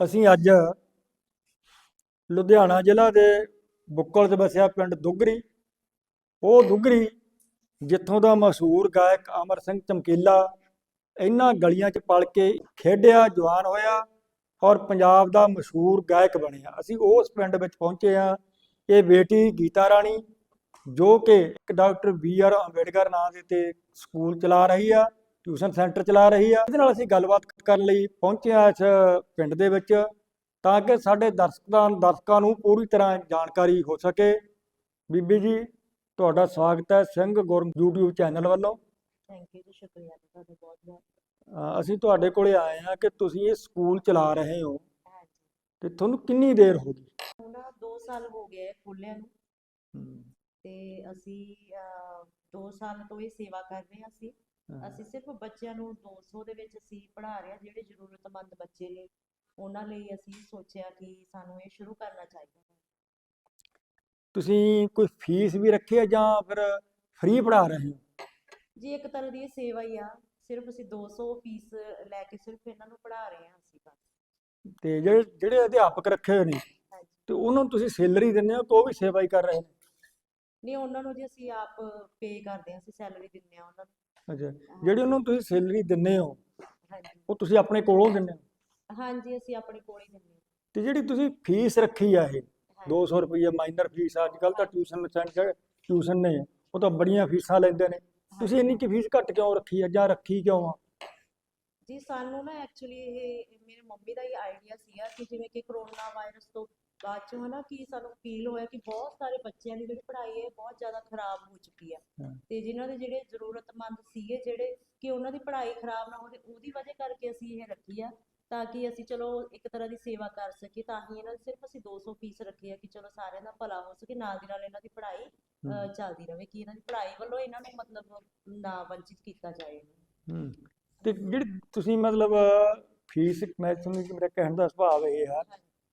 ਅਸੀਂ ਅੱਜ ਲੁਧਿਆਣਾ ਜ਼ਿਲ੍ਹਾ ਦੇ ਬੁੱਕਲ 'ਚ ਵਸਿਆ ਪਿੰਡ ਦੁੱਗਰੀ। ਉਹ ਦੁੱਗਰੀ ਜਿੱਥੋਂ ਦਾ ਮਸ਼ਹੂਰ ਗਾਇਕ ਅਮਰ ਸਿੰਘ ਚਮਕੀਲਾ ਇਹਨਾਂ ਗਲੀਆਂ 'ਚ ਪਲ ਕੇ ਖੇਡਿਆ, ਜਵਾਨ ਹੋਇਆ ਔਰ ਪੰਜਾਬ ਦਾ ਮਸ਼ਹੂਰ ਗਾਇਕ ਬਣਿਆ। ਅਸੀਂ ਉਸ ਪਿੰਡ ਵਿੱਚ ਪਹੁੰਚੇ ਹਾਂ। ਇਹ ਬੇਟੀ ਗੀਤਾ ਰਾਣੀ ਜੋ ਕਿ ਇੱਕ ਡਾਕਟਰ ਬੀ ਆਰ ਅੰਬੇਡਕਰ ਨਾਂ ਦੇ ਤੇ ਸਕੂਲ ਚਲਾ ਰਹੀ ਆ। ਟਿਊਸ਼ਨ ਸੈਂਟਰ ਚਲਾ ਰਹੀ ਆ। ਇਹਦੇ ਨਾਲ ਅਸੀਂ ਗੱਲਬਾਤ ਕਰਨ ਲਈ ਪਹੁੰਚੇ ਹਾਂ ਇਸ ਪਿੰਡ ਦੇ ਵਿੱਚ ਤਾਂ ਕਿ ਸਾਡੇ ਦਰਸ਼ਕਾਂ ਦਰਸ਼ਕਾਂ ਨੂੰ ਪੂਰੀ ਤਰ੍ਹਾਂ ਜਾਣਕਾਰੀ ਹੋ ਸਕੇ। ਬੀਬੀ ਜੀ ਤੁਹਾਡਾ ਸਵਾਗਤ ਹੈ ਸਿੰਘ ਗੁਰ YouTube ਚੈਨਲ ਵੱਲੋਂ। ਥੈਂਕ ਯੂ ਜੀ ਸ਼ੁਕਰੀਆ ਤੁਹਾਡਾ ਬਹੁਤ ਬਹੁਤ। ਅਸੀਂ ਤੁਹਾਡੇ ਕੋਲੇ ਆਏ ਹਾਂ ਕਿ ਤੁਸੀਂ ਇਹ ਸਕੂਲ ਚਲਾ ਰਹੇ ਹੋ। ਤੇ ਤੁਹਾਨੂੰ ਕਿੰਨੀ ਦੇਰ ਹੋ ਗਈ? ਹੁਣ 2 ਸਾਲ ਹੋ ਗਏ ਖੁੱਲਿਆਂ ਨੂੰ। ਤੇ ਅਸੀਂ 2 ਸਾਲ ਤੋਂ ਇਹ ਸੇਵਾ ਕਰ ਰਹੇ ਹਾਂ ਅਸੀਂ। ਅਸੀਂ ਸਿਰਫ ਬੱਚਿਆਂ ਨੂੰ 200 ਦੇ ਵਿੱਚ ਅਸੀਂ ਪੜ੍ਹਾ ਰਹੇ ਹਾਂ ਜਿਹੜੇ ਜ਼ਰੂਰਤਮੰਦ ਬੱਚੇ ਨੇ ਉਹਨਾਂ ਲਈ ਅਸੀਂ ਸੋਚਿਆ ਕਿ ਸਾਨੂੰ ਇਹ ਸ਼ੁਰੂ ਕਰਨਾ ਚਾਹੀਦਾ ਹੈ। ਤੁਸੀਂ ਕੋਈ ਫੀਸ ਵੀ ਰੱਖੀ ਹੈ ਜਾਂ ਫਿਰ ਫ੍ਰੀ ਪੜ੍ਹਾ ਰਹੇ ਹੋ? ਜੀ ਇੱਕ ਤਰ੍ਹਾਂ ਦੀ ਇਹ ਸੇਵਾ ਹੀ ਆ ਸਿਰਫ ਅਸੀਂ 200 ਫੀਸ ਲੈ ਕੇ ਸਿਰਫ ਇਹਨਾਂ ਨੂੰ ਪੜ੍ਹਾ ਰਹੇ ਹਾਂ ਅਸੀਂ ਬਸ। ਤੇ ਜਿਹੜੇ ਜਿਹੜੇ ਅਧਿਆਪਕ ਰੱਖੇ ਹੋਏ ਨੇ ਤੇ ਉਹਨਾਂ ਨੂੰ ਤੁਸੀਂ ਸੈਲਰੀ ਦਿੰਦੇ ਹੋ ਕਿ ਉਹ ਵੀ ਸੇਵਾ ਹੀ ਕਰ ਰਹੇ ਨੇ? ਨਹੀਂ ਉਹਨਾਂ ਨੂੰ ਜੀ ਅਸੀਂ ਆਪ ਪੇ ਕਰਦੇ ਹਾਂ ਅਸੀਂ ਸੈਲਰੀ ਦਿੰਦੇ ਹਾਂ ਉਹਨਾਂ ਨੂੰ। ਅੱਛਾ ਜਿਹੜੀ ਉਹਨਾਂ ਨੂੰ ਤੁਸੀਂ ਸੈਲਰੀ ਦਿੰਦੇ ਹੋ ਹਾਂਜੀ। ਉਹ ਤੁਸੀਂ ਆਪਣੇ ਕੋਲੋਂ ਦਿੰਦੇ ਹੋ? ਹਾਂਜੀ ਅਸੀਂ ਆਪਣੇ ਕੋਲ ਹੀ ਦਿੰਦੇ ਹਾਂ। ਤੇ ਜਿਹੜੀ ਤੁਸੀਂ ਫੀਸ ਰੱਖੀ ਆ ਇਹ ਹਾਂਜੀ। 200 ਰੁਪਏ ਮਾਈਨਰ ਫੀਸ ਅੱਜ ਕੱਲ ਤਾਂ ਟਿਊਸ਼ਨ ਸੈਂਟਰ ਟਿਊਸ਼ਨ ਨੇ ਉਹ ਤਾਂ ਬੜੀਆਂ ਫੀਸਾਂ ਲੈਂਦੇ ਨੇ। ਤੁਸੀਂ ਇੰਨੀ ਕੀ ਫੀਸ ਘੱਟ ਕਿਉਂ ਰੱਖੀ ਆ ਜਾਂ ਰੱਖੀ ਕਿਉਂ ਆ? ਜੀ ਸਾਨੂੰ ਨਾ ਐਕਚੁਅਲੀ ਇਹ ਮੇਰੇ ਮੰਮੀ ਦਾ ਹੀ ਆਈਡੀਆ ਸੀਗਾ ਕਿ ਜਿਵੇਂ ਕਿ ਕਰੋਨਾ ਵਾਇਰਸ ਤੋਂ ਬਾਅਦ ਚ ਹਨਾ ਕਿ ਸਾਨੂੰ ਫੀਲ ਹੋਇਆ ਕਿ ਬਹੁਤ ਸਾਰੇ ਬੱਚਿਆਂ ਦੀ ਜਿਹੜੀ ਪੜ੍ਹਾਈ ਹੈ ਬਹੁਤ ਜ਼ਿਆਦਾ ਖਰਾਬ ਹੋ ਚੁੱਕੀ ਹਾਂ। ਤੇ ਜਿਨ੍ਹਾਂ ਦੇ ਜਿਹੜੇ ਜ਼ਰੂਰਤਮੰਦ ਸੀਗੇ ਜਿਹੜੇ ਕਿ ਉਹਨਾਂ ਦੀ ਪੜ੍ਹਾਈ ਖਰਾਬ ਨਾ ਹੋਵੇ ਉਹਦੀ ਵਜ੍ਹਾ ਕਰਕੇ ਅਸੀਂ ਇਹ ਰੱਖੀ ਆ ਤਾਂ ਕਿ ਅਸੀਂ ਚਲੋ ਇੱਕ ਤਰ੍ਹਾਂ ਦੀ ਸੇਵਾ ਕਰ ਸਕੀਏ ਤਾਂ ਹੀ ਇਹਨਾਂ ਦੀ ਸਿਰਫ ਅਸੀਂ 200 ਫੀਸ ਰੱਖੀ ਆ ਕਿ ਚਲੋ ਸਾਰਿਆਂ ਦਾ ਭਲਾ ਹੋ ਸਕੇ ਨਾਲ ਦੀ ਨਾਲ ਇਹਨਾਂ ਦੀ ਪੜ੍ਹਾਈ ਚੱਲਦੀ ਰਹੇ ਕਿ ਇਹਨਾਂ ਦੀ ਪੜ੍ਹਾਈ ਵੱਲੋਂ ਇਹਨਾਂ ਨੂੰ ਮਤਲਬ ਨਾ ਵੰਚਿਤ ਕੀਤਾ ਜਾਏ। ਹੂੰ। ਤੇ ਜਿਹੜੀ ਤੁਸੀਂ ਮਤਲਬ ਫੀਸ ਮੈਂ ਤੁਹਾਨੂੰ ਮੇਰਾ ਕਹਿਣ ਦਾ ਸੁਭਾਅ ਇਹ ਆ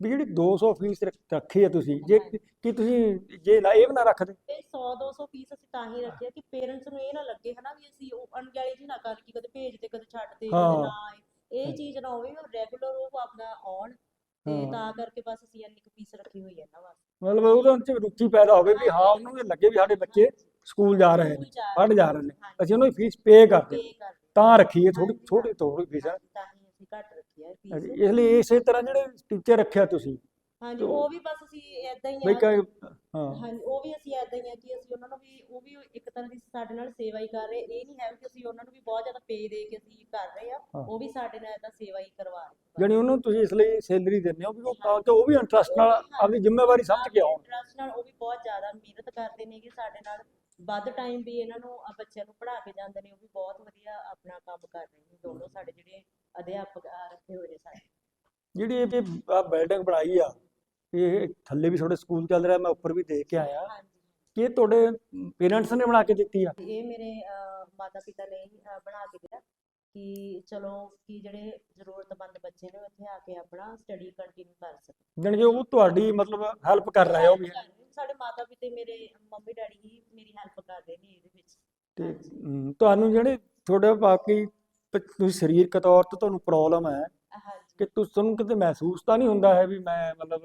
ਵੀ ਜਿਹੜੀ 200 ਫੀਸ ਰੱਖ- ਰੱਖੀ ਆ ਤੁਸੀਂ ਜੇ। ਕੀ ਤੁਸੀਂ ਜੇ ਨਾ ਇਹ ਵੀ ਨਾ ਰੱਖਦੇ ਤੇ 100 200 ਫੀਸ ਅਸੀਂ ਤਾਂ ਹੀ ਰੱਖਿਆ ਕਿ ਪੇਰੈਂਟਸ ਨੂੰ ਇਹ ਨਾ ਲੱਗੇ ਹਨਾ ਵੀ ਅਸੀਂ ਉਹ ਅਣਗਹਿਲੀ ਜੀ ਨਾ ਕਰ ਕਿ ਕਦੇ ਭੇਜ ਤੇ ਕਦੇ ਛੱਡ ਕਦੇ ਹਾਂ। ਨਾ ਆਏ ਇਹ ਚੀਜ਼ ਨਾ ਹੋਵੇ ਉਹ ਰੈਗੂਲਰ ਉਹ ਆਪਣਾ ਆਉਣ ਤੇ ਹਾਂ। ਤਾਂ ਕਰਕੇ ਬਸ ਅਸੀਂ ਇੰਨੀ ਕੁ ਫੀਸ ਰੱਖੀ ਹੋਈ ਹੈ ਨਾ ਬਸ ਮਤਲਬ ਉਹਦੇ ਵਿੱਚ ਰੁਚੀ ਪੈਦਾ ਹੋਵੇ ਵੀ ਹਾਂ ਉਹਨੂੰ ਇਹ ਲੱਗੇ ਵੀ ਸਾਡੇ ਬੱਚੇ ਸਕੂਲ ਜਾ ਰਹੇ ਨੇ ਪੜ੍ਹ ਜਾ ਰਹੇ ਨੇ। ਅਸੀਂ ਉਹਨਾਂ ਦੀ ਫੀਸ ਪੇ ਕਰਦੇ ਤਾਂ ਰੱਖੀਏ ਥੋੜੀ ਥੋੜੀ ਥੋੜੀ ਫੀਸ ਤਾਂ ਹੀ ਅਸੀਂ ਘੱਟ ਰੱਖੀ ਹਾਂਜੀ, ਫੀਸ ਇਸ ਲਈ ਇਸੇ ਤਰ੍ਹਾਂ ਜਿਹੜੇ ਟੀਚਰ ਰੱਖਿਆ ਤੁਸੀਂ ਹਾਂਜੀ ਉਹ ਵੀ ਬਸ ਅਸੀਂ ਏਦਾਂ ਹੀ ਬਈ ਆ ਕਈ ਹਾਂ ਹਾਂਜੀ ਉਹ ਵੀ ਅਸੀਂ ਏਦਾਂ ਹੀ ਆ ਕਿ ਅਸੀਂ ਉਹਨਾਂ ਨੂੰ ਵੀ ਉਹ ਵੀ ਇੱਕ ਤਰ੍ਹਾਂ ਦੀ ਸਾਡੇ ਨਾਲ ਸੇਵਾ ਹੀ ਕਰ ਰਹੇ ਇਹ ਨਹੀਂ ਹੈ ਕਿ ਅਸੀਂ ਉਹਨਾਂ ਨੂੰ ਵੀ ਬਹੁਤ ਜ਼ਿਆਦਾ ਪੇ ਦੇ ਕੇ ਅਸੀਂ ਕਰ ਰਹੇ ਆ ਹਾਂ। ਉਹ ਵੀ ਸਾਡੇ ਨਾਲ ਏਦਾਂ ਸੇਵਾ ਹੀ ਕਰਵਾ ਰਹੇ ਆ। ਜਾਣੀ ਉਹਨੂੰ ਤੁਸੀਂ ਇਸ ਲਈ ਸੈਲਰੀ ਦਿੰਦੇ ਹੋ ਵੀ ਉਹ ਤਾਂ ਕਿ ਉਹ ਵੀ ਇੰਟਰਸਟ ਨਾਲ ਆਪਣੀ ਜ਼ਿੰਮੇਵਾਰੀ ਸਮਝ ਕੇ ਆਉਣ ਇੰਟਰਸਟ ਨਾਲ ਉਹ ਵੀ ਬਹੁਤ ਜ਼ਿਆਦਾ ਮਿਹਨਤ ਕਰਦੇ ਨੇ ਕਿ ਸਾਡੇ ਨਾਲ ਵੱਧ ਟਾਈਮ ਵੀ ਇਹਨਾਂ ਨੂੰ ਅਹ ਬੱਚਿਆਂ ਨੂੰ ਪੜ੍ਹਾ ਕੇ ਜਾਂਦੇ ਨੇ ਉਹ ਵੀ ਬਹੁਤ ਵਧੀਆ ਆਪਣਾ ਕੰਮ ਕਰ ਰਹੇ ਨੇ ਦੋਨੋਂ ਸਾਡੇ ਜਿਹੜੇ ਅਧਿਆਪਕ ਆ ਰੱਖੇ ਹੋਏ ਨੇ ਸਾਡੇ ਜਿਹੜੀ ਇਹ ਬਿਲਡਿੰਗ ਬਣਾਈ ਆ ਇਹ ਥੱਲੇ ਵੀ ਤੁਹਾਡੇ ਸਕੂਲ ਚੱਲ ਰਿਹਾ ਮੈਂ ਉੱਪਰ ਵੀ ਦੇਖ ਕੇ ਆਇਆ। ਕਿ ਤੁਹਾਡੇ ਪੇਰੈਂਟਸ ਨੇ ਬਣਾ ਕੇ ਦਿੱਤੀ ਆ? ਇਹ ਮੇਰੇ ਮਾਤਾ ਪਿਤਾ ਨੇ ਬਣਾ ਕੇ ਦਿੱਤਾ। ਕਿ ਚਲੋ ਕਿ ਜਿਹੜੇ ਜ਼ਰੂਰਤਮੰਦ ਬੱਚੇ ਨੇ ਇੱਥੇ ਆ ਕੇ ਆਪਣਾ ਸਟੱਡੀ ਕੰਟੀਨਿਊ ਕਰ ਸਕਣ। ਜਾਣੀ ਕਿ ਉਹ ਤੁਹਾਡੀ ਮਤਲਬ ਹੈਲਪ ਕਰ ਰਹੇ ਹੋ ਵੀ। ਸਾਡੇ ਮਾਤਾ ਪਿਤਾ ਮੇਰੇ ਮੰਮੀ ਡੈਡੀ ਹੀ ਮੇਰੀ ਹੈਲਪ ਕਰਦੇ ਨੇ ਇਹਦੇ ਵਿੱਚ। ਤੇ ਤੁਹਾਨੂੰ ਜਿਹੜੇ ਤੁਹਾਡੇ ਬਾਕੀ ਪ- ਤੁਸੀਂ ਸਰੀਰਕ ਤੌਰ ਤੇ ਤੁਹਾਨੂੰ ਪ੍ਰੋਬਲਮ ਹੈ ਕਿ ਤੁਸੀਂ ਤੁਹਾਨੂੰ ਕਿਤੇ ਮਹਿਸੂਸ ਤਾਂ ਨਹੀਂ ਹੁੰਦਾ ਹੈ ਵੀ ਮੈਂ ਮਤਲਬ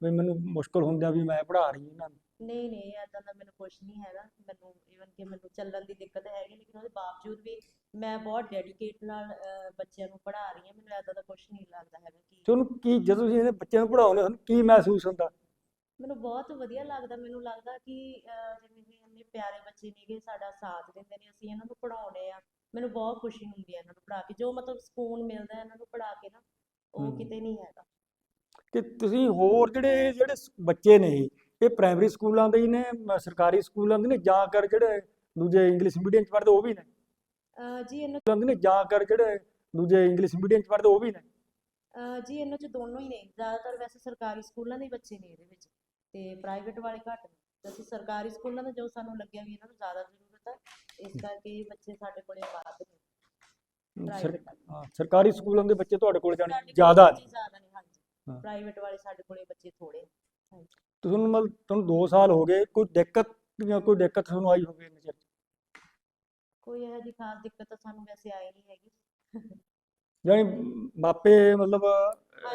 ਵੀ ਮੈਨੂੰ ਮੁਸ਼ਕਲ ਹੁੰਦਾ ਵੀ ਮੈਂ ਪੜ੍ਹਾ ਰਹੀ ਇਹਨਾਂ ਨੂੰ? ਨਹੀਂ ਨਹੀਂ ਏਦਾਂ ਦਾ ਮੈਨੂੰ ਕੁਝ ਨਹੀਂ ਹੈਗਾ। ਮੈਨੂੰ ਈਵਨ ਕਿ ਮੈਨੂੰ ਚੱਲਣ ਦੀ ਦਿੱਕਤ ਹੈਗੀ ਲੇਕਿਨ ਉਹਦੇ ਬਾਵਜੂਦ ਵੀ ਮੈਂ ਬਹੁਤ ਡੈਡੀਕੇਟ ਨਾਲ ਬੱਚਿਆਂ ਨੂੰ ਪੜ੍ਹਾ ਰਹੀ ਹਾਂ ਮੈਨੂੰ ਏਦਾਂ ਦਾ ਕੁਝ ਨਹੀਂ ਲੱਗਦਾ ਹੈਗਾ ਕਿ ਤੁਹਾਨੂੰ ਕੀ ਜਦੋਂ ਤੁਸੀਂ ਇਹਦੇ ਬੱਚਿਆਂ ਨੂੰ ਪੜ੍ਹਾਉਂਦੇ ਹੋ ਤੁਹਾਨੂੰ ਕੀ ਮਹਿਸੂਸ ਹੁੰਦਾ? ਮੈਨੂੰ ਬਹੁਤ ਵਧੀਆ ਲੱਗਦਾ ਮੈਨੂੰ ਲੱਗਦਾ ਕਿ ਜਿਵੇਂ ਕਿ ਇੰਨੇ ਪਿਆਰੇ ਬੱਚੇ ਨੇਗੇ ਸਾਡਾ ਸਾਥ ਦਿੰਦੇ ਨੇ ਅਸੀਂ ਇਹਨਾਂ ਨੂੰ ਪੜ੍ਹਾਉਂਦੇ ਆ ਮੈਨੂੰ ਬਹੁਤ ਖੁਸ਼ੀ ਹੁੰਦੀ ਹੈ ਇਹਨਾਂ ਨੂੰ ਪੜ੍ਹਾ ਕੇ ਜੋ ਮਤਲਬ ਸਕੂਨ ਮਿਲਦਾ ਹੈ ਇਹਨਾਂ ਨੂੰ ਪੜ੍ਹਾ ਕੇ ਨਾ ਉਹ ਹਮ। ਕਿਤੇ ਨਹੀਂ ਹੈਗਾ। ਕਿ ਤੁਸੀਂ ਹੋਰ ਜਿਹੜੇ ਜਿਹੜੇ ਸ- ਬੱਚੇ ਨੇ ਇਹ ਪ੍ਰਾਇਮਰੀ ਸਕੂਲਾਂ ਦੇ ਹੀ ਨੇ ਮ- ਸਰਕਾਰੀ ਸਕੂਲਾਂ ਦੇ ਨੇ ਜਾਂ ਕਰ ਜਿਹੜੇ ਦੂਜੇ ਇੰਗਲਿਸ਼ ਮੀਡੀਅਮ ਚ ਪੜ੍ਹਦੇ ਉਹ ਵੀ ਨੇ? ਅਹ, ਜੀ ਇਹਨਾਂ ਸਕੂਲਾਂ ਦੇ ਨੇ ਜਾਂ ਕਰ ਜਿਹੜੇ ਦੂਜੇ ਇੰਗਲਿਸ਼ ਮੀਡੀਅਮ ਚ ਪੜ੍ਹਦੇ ਉਹ ਵੀ ਨੇ? ਅਹ, ਜੀ ਇਹਨਾਂ ਚ ਦੋਨੋਂ ਹੀ ਨੇ ਜ਼ਿਆਦਾਤਰ ਵੈਸੇ ਸਰਕਾਰੀ ਸਕੂਲਾਂ ਦੇ ਹੀ ਬੱਚੇ ਨੇ ਇਹਦੇ ਵਿੱਚ ਤੇ ਪ੍ਰਾਈਵੇਟ ਵਾਲੇ ਘੱਟ ਨੇ। ਤੇ ਅਸੀਂ ਸਰਕਾਰੀ ਸਕੂਲਾਂ ਦਾ ਜੋ ਸਾਨੂੰ ਲੱਗਿਆ ਵੀ ਇਹਨਾਂ ਨੂੰ ਜ਼ਿਆਦਾ ਜ਼ਰੂਰਤ ਹੈ ਇਸ ਕਰਕੇ ਇਹ ਬੱਚੇ ਸਾਡੇ ਕੋਲੇ ਵੱਧ ਨੇ। ਸਰ- ਪ੍ਰਾਈਵੇਟ ਹਾਂ, ਸਰਕਾਰੀ ਸਕੂਲਾਂ ਦੇ ਬੱਚੇ ਤੁਹਾਡੇ ਕੋਲ ਜਾਣੇ ਸਾਡੇ ਕੋਲੇ ਜ਼ਿਆਦਾ ਬੱਚੇ ਨੇ। ਜ਼ਿਆਦਾ ਨੇ ਹਾਂਜੀ। ਹਾਂ। ਪ੍ਰਾਈਵੇਟ ਵਾਲੇ ਸਾਡੇ ਕੋਲੇ ਬੱਚੇ ਥੋੜੇ ਹਾਂਜੀ। ਤੁਹਾਨੂੰ ਮਤਲਬ ਤੁਹਾਨੂੰ 2 ਸਾਲ ਹੋ ਗਏ ਕੋਈ ਦਿੱਕਤ ਜਾਂ ਕੋਈ ਦਿੱਕਤ ਤੁਹਾਨੂੰ ਆਈ ਹੋਵੇ ਇੰਨੇ ਚਿਰ 'ਚ? ਕੋਈ ਇਹੋ ਜਿਹੀ ਖਾਸ ਦਿੱਕਤ ਤਾਂ ਸਾਨੂੰ ਵੈਸੇ ਆਈ ਨਹੀਂ ਹੈਗੀ। ਜਾਨੀ ਮਾਪੇ ਮਤਲਬ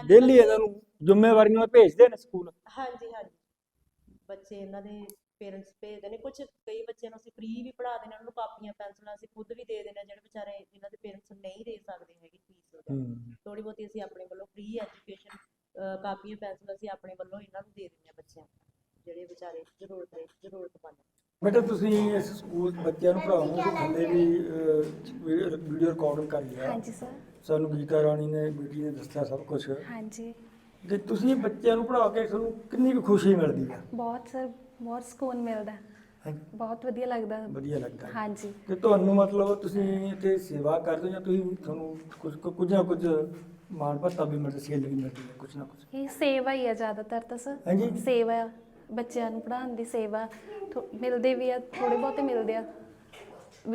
ਡੇਲੀ ਇਹਨਾਂ ਨੂੰ ਜ਼ਿੰਮੇਵਾਰੀਆਂ ਨਾਲ ਭੇਜਦੇ ਨੇ ਸਕੂਲ? ਹਾਂਜੀ ਹਾਂਜੀ। ਬੱਚੇ ਇਹਨਾਂ ਦੇ ਪੇਰੈਂਟਸ ਭੇਜਦੇ ਨੇ ਕੁਝ ਕਈ ਬੱਚਿਆਂ ਨੂੰ ਅਸੀਂ ਫ੍ਰੀ ਵੀ ਪੜ੍ਹਾ ਦਿੰਦੇ ਹਾਂ ਉਹਨਾਂ ਨੂੰ ਕਾਪੀਆਂ ਪੈਨਸਲਾਂ ਅਸੀਂ ਖੁਦ ਵੀ ਦੇ ਦਿੰਦੇ ਹਾਂ ਜਿਹੜੇ ਵਿਚਾਰੇ ਇਹਨਾਂ ਦੇ ਪੇਰੈਂਟਸ ਨਹੀਂ ਦੇ ਸਕਦੇ ਹੈਗੇ ਫੀਸ ਵਗੈਰਾ। ਥੋੜੀ ਬਹੁਤੀ ਅਸੀਂ ਆਪਣੇ ਵੱਲੋਂ ਫ੍ਰੀ ਐਜੂਕੇਸ਼ਨ ਕਾਪੀਆਂ ਪੈਨਸਲ ਅਸੀਂ ਆਪਣੇ ਵੱਲੋਂ ਇਹਨਾਂ ਨੂੰ ਦੇ ਦਿੰਦੇ ਹਾਂ ਬੱਚਿਆਂ ਨੂੰ ਜਿਹੜੇ ਵਿਚਾਰੇ ਜ਼ਰੂਰਤ ਦੇ ਜ਼ਰੂਰਤਮੰਦ ਬੇਟਾ ਤੁਸੀਂ ਇਸ ਸਕੂਲ ਬੱਚਿਆਂ ਨੂੰ ਪੜ੍ਹਾਉਣ ਦੇ ਥੱਲੇ ਵੀ ਵੀਡੀਓ ਰਿਕਾਰਡਿੰਗ ਕਰ ਲਿਆ। ਹਾਂਜੀ ਸਰ ਸਾਨੂੰ ਗੀਤਾ ਰਾਣੀ ਨੇ ਬੇਟੀ ਨੇ ਦੱਸਿਆ ਸਭ ਕੁਝ ਹਾਂਜੀ। ਕਿ ਤੁਸੀਂ ਬੱਚਿਆਂ ਨੂੰ ਪੜ੍ਹਾ ਕੇ ਤੁਹਾਨੂੰ ਕਿੰਨੀ ਕੁ ਖੁਸ਼ੀ ਮਿਲਦੀ ਹੈ ਬਹੁਤ ਸਰ ਬਹੁਤ ਸਕੂਨ ਮਿਲਦਾ ਬਹੁਤ ਵਧੀਆ ਲੱਗਦਾ। ਵਧੀਆ ਲੱਗਦਾ ਹੈ। ਹਾਂਜੀ। ਕਿ ਤੁਹਾਨੂੰ ਮਤਲਬ ਤੁਸੀਂ ਇੱਥੇ ਸੇਵਾ ਕਰਦੇ ਹੋ ਜਾਂ ਤੁਸੀਂ ਤੁਹਾਨੂੰ ਕੁਝ ਕੁਝ ਨਾ ਕੁਝ ਮਾਣ ਭੱਤਾ ਵੀ ਮਿਲਦਾ ਸੇਲ ਵੀ ਮਿਲਦੀ ਹੈ ਕੁਝ ਨਾ ਕੁਝ ਇਹ ਸੇਵਾ ਹੀ ਆ ਜ਼ਿਆਦਾਤਰ ਤਾਂ ਸਰ ਹਾਂਜੀ। ਸੇਵਾ ਬੱਚਿਆਂ ਨੂੰ ਪੜ੍ਹਾਉਣ ਦੀ ਸੇਵਾ ਥੋ- ਮਿਲਦੇ ਵੀ ਆ ਥੋੜੇ ਬਹੁਤੇ ਮਿਲਦੇ ਆ।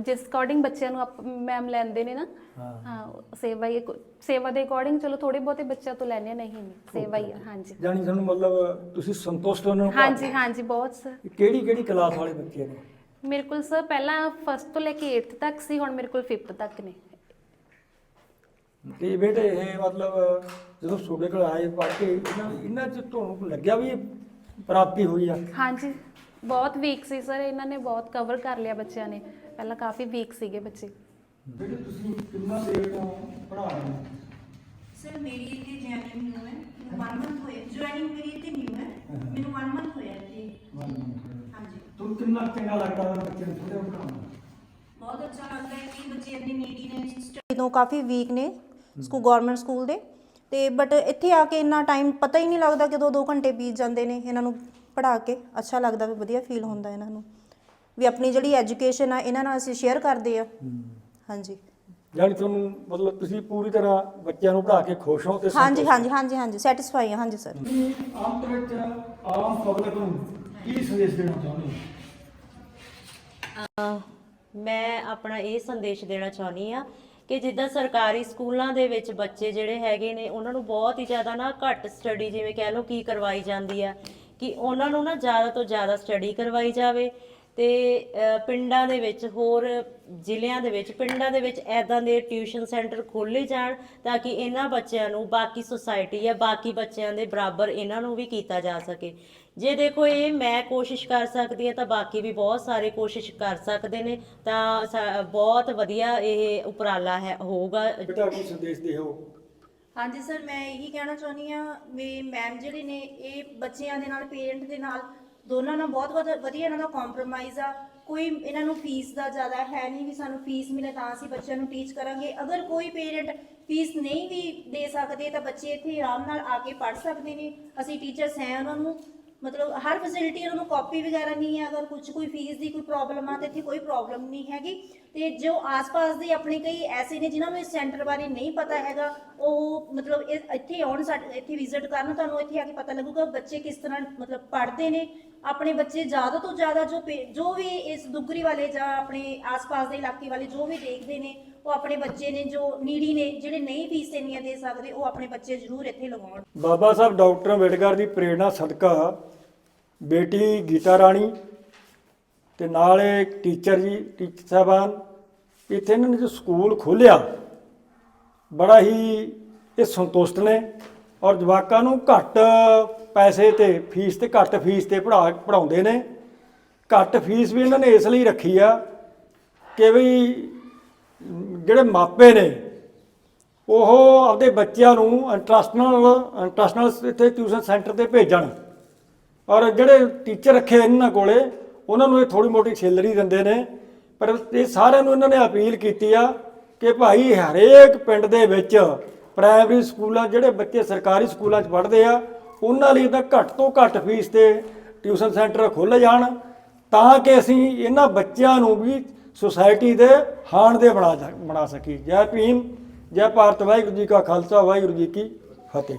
ਜਿਸ ਅਕੋਰਡਿੰਗ ਬੱਚਿਆਂ ਨੂੰ ਮੈਮ ਲੈਂਦੇ ਨੇ ਨਾ ਹਾਂ। ਸੇਵਾ ਹੀ। ਸੇਵਾ ਦੇ ਅਕੋਰਡਿੰਗ ਚਲੋ ਥੋੜੇ ਬਹੁਤੇ ਬੱਚਿਆਂ ਤੋਂ ਲੈਣੇ ਨਹੀਂ ਨਹੀਂ ਸੇਵਾ ਹੀ ਆ ਹਾਂਜੀ। ਜਾਨੀ ਤੁਹਾਨੂੰ ਮਤਲਬ ਤੁਸੀਂ ਸੰਤੁਸ਼ਟ ਹੋ ਉਹਨਾਂ ਨੂੰ ਹਾਂਜੀ ਹਾਂਜੀ ਬਹੁਤ ਸਰ? ਕਿਹੜੀ ਕਿਹੜੀ ਕਲਾਸ ਵਾਲੇ ਬੱਚੇ ਨੇ? ਮੇਰੇ ਕੋਲ ਸਰ ਪਹਿਲਾਂ ਫਸਟ ਤੋਂ ਲੈ ਕੇ 8th ਤੱਕ ਸੀ ਹੁਣ ਮੇਰੇ ਕੋਲ 5th ਤੱਕ ਨੇ। ਤੇ ਬੇਟੇ ਇਹ ਮਤਲਬ ਜਦੋਂ ਤੁਹਾਡੇ ਕੋਲ ਆਏ ਪੜ੍ਹ ਕੇ ਇਹਨਾਂ ਇਹਨਾਂ ਚ ਤੁਹਾਨੂੰ ਲੱਗਿਆ ਵੀ ਇਹ ਪ੍ਰਾਪਤੀ ਹੋਈ ਆ? ਹਾਂਜੀ ਬਹੁਤ ਵੀਕ ਸੀ ਸਰ ਇਹਨਾਂ ਨੇ ਬਹੁਤ ਕਵਰ ਕਰ ਲਿਆ ਬੱਚਿਆਂ ਨੇ। ਪਹਿਲਾਂ ਕਾਫੀ ਵੀਕ ਸੀਗੇ ਬੱਚੇ। ਬੇਟੇ ਤੁਸੀਂ ਕਿੰਨਾ ਦੇਰ ਤੋਂ ਪੜ੍ਹਾ ਰਹੇ ਹੋ? ਸਰ ਮੇਰੀ ਇੱਥੇ ਜੁਆਇਨਿੰਗ ਨਿਊ ਹੈ। ਮੈਨੂੰ 1 ਮੰਥ ਹੋਇਆ ਜੁਆਇਨਿੰਗ ਮੇਰੀ ਇੱਥੇ ਨਿਊ ਹੈ। ਮੈਨੂੰ 1 ਮੰਥ ਹੋਇਆ ਇੱਥੇ। ਹਾਂਜੀ। ਤੁਹਾਨੂੰ ਕਿੰਨਾ ਚੰਗਾ ਲੱਗਦਾ ਵਾ ਬੱਚੇ ਨੂੰ ਥੋੜੇ ਪੜ੍ਹਾਉਣਾ ਬਹੁਤ ਅੱਛਾ ਲੱਗਦਾ ਹੈ ਕਿ ਬੱਚੇ ਇੰਨੇ ਨੀਡੀ ਨੇ। ਸਟੱਡੀ ਤੋਂ ਕਾਫੀ ਵੀਕ ਨੇ ਸਕੂਲ ਗਵਰਨਮੈਂਟ ਸਕੂਲ ਦੇ। ਤੇ ਬਟ ਇੱਥੇ ਆ ਕੇ ਇੰਨਾ ਟਾਈਮ ਪਤਾ ਹੀ ਨਹੀਂ ਲੱਗਦਾ ਕਦੋਂ 2 ਘੰਟੇ ਬੀਤ ਜਾਂਦੇ ਨੇ ਇਹਨਾਂ ਨੂੰ ਪੜ੍ਹਾ ਕੇ। ਅੱਛਾ ਲੱਗਦਾ ਵੀ ਵਧੀਆ ਫੀਲ ਹੁੰਦਾ ਇਹਨਾਂ ਨੂੰ। ਵੀ ਆਪਣੀ ਜਿਹੜੀ ਐਜੂਕੇਸ਼ਨ ਆ ਇਹਨਾਂ ਨਾਲ ਅਸੀਂ ਸ਼ੇਅਰ ਕਰਦੇ ਆ। ਹਾਂਜੀ। ਜਾਨੀ ਤੁਹਾਨੂੰ ਮਤਲਬ ਤੁਸੀਂ ਪੂਰੀ ਤਰ੍ਹਾਂ ਬੱਚਿਆਂ ਨੂੰ ਪੜ੍ਹਾ ਕੇ ਖੁਸ਼ ਹੋ ਤੇ ਹਾਂਜੀ ਹਾਂਜੀ ਹਾਂਜੀ ਹਾਂਜੀ ਸੈਟੀਸਫਾਈ ਆ ਹਾਂਜੀ ਸਰ ਤੁਸੀਂ ਆਮ ਤੌਰ ਵਿੱਚ ਆਮ ਪਬਲਿਕ ਨੂੰ ਕੀ ਸੰਦੇਸ਼ ਦੇਣਾ ਚਾਹੁੰਦੇ ਹੋ? ਮੈਂ ਆਪਣਾ ਇਹ ਸੰਦੇਸ਼ ਦੇਣਾ ਚਾਹੁੰਦੀ ਆ ਕਿ ਜਿੱਦਾਂ ਸਰਕਾਰੀ ਸਕੂਲਾਂ ਦੇ ਵਿੱਚ ਬੱਚੇ ਜਿਹੜੇ ਹੈਗੇ ਨੇ ਉਹਨਾਂ ਨੂੰ ਬਹੁਤ ਹੀ ਜ਼ਿਆਦਾ ਨਾ ਘੱਟ ਸਟੱਡੀ ਜਿਵੇਂ ਕਹਿ ਲਓ ਕੀ ਕਰਵਾਈ ਜਾਂਦੀ ਆ ਕਿ ਉਹਨਾਂ ਨੂੰ ਨਾ ਜ਼ਿਆਦਾ ਤੋਂ ਜ਼ਿਆਦਾ ਸਟੱਡੀ ਕਰਵਾਈ ਜਾਵੇ ਤੇ ਪਿੰਡਾਂ ਦੇ ਵਿੱਚ ਹੋਰ ਜ਼ਿਲ੍ਹਿਆਂ ਦੇ ਵਿੱਚ ਪਿੰਡਾਂ ਦੇ ਵਿੱਚ ਐਦਾਂ ਦੇ ਟਿਊਸ਼ਨ ਸੈਂਟਰ ਖੋਲ੍ਹੇ ਜਾਣ ਤਾਂ ਕਿ ਇਹਨਾਂ ਬੱਚਿਆਂ ਨੂੰ ਬਾਕੀ ਸੁਸਾਇਟੀ ਜਾਂ ਬਾਕੀ ਬੱਚਿਆਂ ਦੇ ਬਰਾਬਰ ਇਹਨਾਂ ਨੂੰ ਵੀ ਕੀਤਾ ਜਾ ਸਕੇ। ਜੇ ਦੇਖੋ ਇਹ ਮੈਂ ਕੋਸ਼ਿਸ਼ ਕਰ ਸਕਦੀ ਹਾਂ ਤਾਂ ਬਾਕੀ ਵੀ ਬਹੁਤ ਸਾਰੇ ਕੋਸ਼ਿਸ਼ ਕਰ ਸਕਦੇ ਨੇ ਤਾਂ ਸਾ- ਬਹੁਤ ਵਧੀਆ ਇਹ ਉਪਰਾਲਾ ਹੈ ਹੋਊਗਾ। ਬੇਟਾ ਕੀ ਸੰਦੇਸ਼ ਦਿਓ ਹਾਂਜੀ ਸਰ ਮੈਂ ਇਹੀ ਕਹਿਣਾ ਚਾਹੁੰਦੀ ਆ ਵੀ ਮੈਮ ਜਿਹੜੇ ਨੇ ਇਹ ਬੱਚਿਆਂ ਦੇ ਨਾਲ ਪੇਰੈਂਟ ਦੇ ਨਾਲ ਦੋਨਾਂ ਨਾਲ ਬਹੁਤ ਵਧ, ਵਧੀਆ ਇਹਨਾਂ ਦਾ ਕੰਪਰੋਮਾਈਜ਼ ਆ। ਕੋਈ ਇਹਨਾਂ ਨੂੰ ਫੀਸ ਦਾ ਜ਼ਿਆਦਾ ਹੈ ਨਹੀਂ ਵੀ ਸਾਨੂੰ ਫੀਸ ਮਿਲੇ ਤਾਂ ਅਸੀਂ ਬੱਚਿਆਂ ਨੂੰ ਟੀਚ ਕਰਾਂਗੇ। ਅਗਰ ਕੋਈ ਪੇਰੈਂਟ ਫੀਸ ਨਹੀਂ ਵੀ ਦੇ ਸਕਦੇ ਤਾਂ ਬੱਚੇ ਇੱਥੇ ਆਰਾਮ ਨਾਲ ਆ ਕੇ ਪੜ੍ਹ ਸਕਦੇ ਨੇ। ਅਸੀਂ ਟੀਚਰਸ ਹੈ ਉਹਨਾਂ ਨੂੰ। ਮਤਲਬ ਹਰ ਫੈਸਿਲਿਟੀ ਉਹਨਾਂ ਨੂੰ ਕਾਪੀ ਵਗੈਰਾ ਨਹੀਂ ਹੈ। ਅਗਰ ਕੁਝ ਕੋਈ ਫੀਸ ਦੀ ਕੋਈ ਪ੍ਰੋਬਲਮ ਆ ਤਾਂ ਇੱਥੇ ਕੋਈ ਪ੍ਰੋਬਲਮ ਨਹੀਂ ਹੈਗੀ। ਤੇ ਜੋ ਆਸ-ਪਾਸ ਦੇ ਆਪਣੇ ਕਈ ਐਸੇ ਨੇ ਜਿਨ੍ਹਾਂ ਨੂੰ ਇਸ ਸੈਂਟਰ ਬਾਰੇ ਨਹੀਂ ਪਤਾ ਹੈਗਾ, ਉਹ ਮਤਲਬ ਇਹ- ਇੱਥੇ ਆਉਣ ਸਾਡੇ ਇੱਥੇ ਵਿਜ਼ਿਟ ਕਰਨ, ਤੁਹਾਨੂੰ ਇੱਥੇ ਆ ਕੇ ਪਤਾ ਲੱਗੂਗਾ ਬੱਚੇ ਕਿਸ ਤਰ੍ਹਾਂ ਮਤਲਬ ਪੜ੍ਹਦੇ ਨੇ। ਆਪਣੇ ਬੱਚੇ ਜ਼ਿਆਦਾ ਤੋਂ ਜ਼ਿਆਦਾ ਜੋ ਪੇ- ਜੋ ਵੀ ਇਸ ਦੁਗਰੀ ਵਾਲੇ ਜਾਂ ਆਪਣੇ ਆਸ-ਪਾਸ ਦੇ ਇਲਾਕੇ ਵਾਲੇ ਜੋ ਵੀ ਦੇਖਦੇ ਨੇ, ਉਹ ਆਪਣੇ ਬੱਚੇ ਨੇ, ਜੋ ਨੀਡੀ ਨੇ, ਜਿਹੜੇ ਨਹੀਂ ਫੀਸ ਇੰਨੀਆਂ ਦੇ ਸਕਦੇ, ਉਹ ਆਪਣੇ ਬੱਚੇ ਜ਼ਰੂਰ ਇੱਥੇ ਲਗਾਉਣ ਬਾਬਾ ਸਾਹਿਬ, ਡਾਕਟਰ ਅੰਬੇਡਕਰ ਦੀ ਪ੍ਰੇਰਣਾ ਸਦਕਾ ਬੇਟੀ ਗੀਤਾ ਰਾਣੀ ਤੇ ਨਾਲ ਇੱਕ ਟੀਚਰ ਜੀ, ਟੀਚਰ ਸਾਹਿਬਾਨ, ਇੱਥੇ ਇਹਨਾਂ ਨੇ ਜੋ ਸਕੂਲ ਖੋਲ੍ਹਿਆ, ਬੜਾ ਹੀ ਇਹ ਸੰਤੁਸ਼ਟ ਨੇ। ਔਰ ਜਵਾਕਾਂ ਨੂੰ ਘੱਟ ਪੈਸੇ ਤੇ ਫੀਸ ਤੇ ਘੱਟ ਫੀਸ ਤੇ ਪੜ੍ਹਾ ਪੜਾਉਂਦੇ ਨੇ। ਘੱਟ ਫੀਸ ਵੀ ਇਹਨਾਂ ਨੇ ਇਸ ਲਈ ਰੱਖੀ ਆ ਕਿ ਵੀ ਜਿਹੜੇ ਮਾਪੇ ਨੇ, ਉਹ ਆਪਦੇ ਬੱਚਿਆਂ ਨੂੰ ਇੰਟਰਨੈਸ਼ਨਲ ਇੰਟਰਨੈਸ਼ਨਲ ਇੱਥੇ ਟਿਊਸ਼ਨ ਸੈਂਟਰ ਤੇ ਭੇਜਣ। ਔਰ ਜਿਹੜੇ ਟੀਚਰ ਰੱਖੇ ਇਹਨਾਂ ਕੋਲੇ, ਉਹਨਾਂ ਨੂੰ ਇਹ ਥੋੜੀ ਮੋਟੀ ਸੈਲਰੀ ਦਿੰਦੇ ਨੇ। ਪਰ ਇਹ ਸਾਰਿਆਂ ਨੂੰ ਇਹਨਾਂ ਨੇ ਅਪੀਲ ਕੀਤੀ ਆ ਕਿ ਭਾਈ ਹਰੇਕ ਪਿੰਡ ਦੇ ਵਿੱਚ ਪ੍ਰਾਇਮਰੀ ਸਕੂਲਾਂ ਜਿਹੜੇ ਬੱਚੇ ਸਰਕਾਰੀ ਸਕੂਲਾਂ 'ਚ ਪੜ੍ਹਦੇ ਆ, ਉਹਨਾਂ ਲਈ ਤਾਂ ਘੱਟ ਤੋਂ ਘੱਟ ਫੀਸ ਤੇ ਟਿਊਸ਼ਨ ਸੈਂਟਰ ਖੋਲ੍ਹੇ ਜਾਣ, ਤਾਂ ਕਿ ਅਸੀਂ ਇਹਨਾਂ ਬੱਚਿਆਂ ਨੂੰ ਵੀ ਸੁਸਾਇਟੀ ਦੇ ਹਾਣ ਦੇ ਬਣਾ ਜਾ- ਬਣਾ ਸਕੀ ਜੈ ਭੀਮ, ਜੈ ਭਾਰਤ, ਵਾਹਿਗੁਰੂ ਜੀ ਕਾ ਖਾਲਸਾ, ਵਾਹਿਗੁਰੂ ਜੀ ਕੀ ਫਤਿਹ।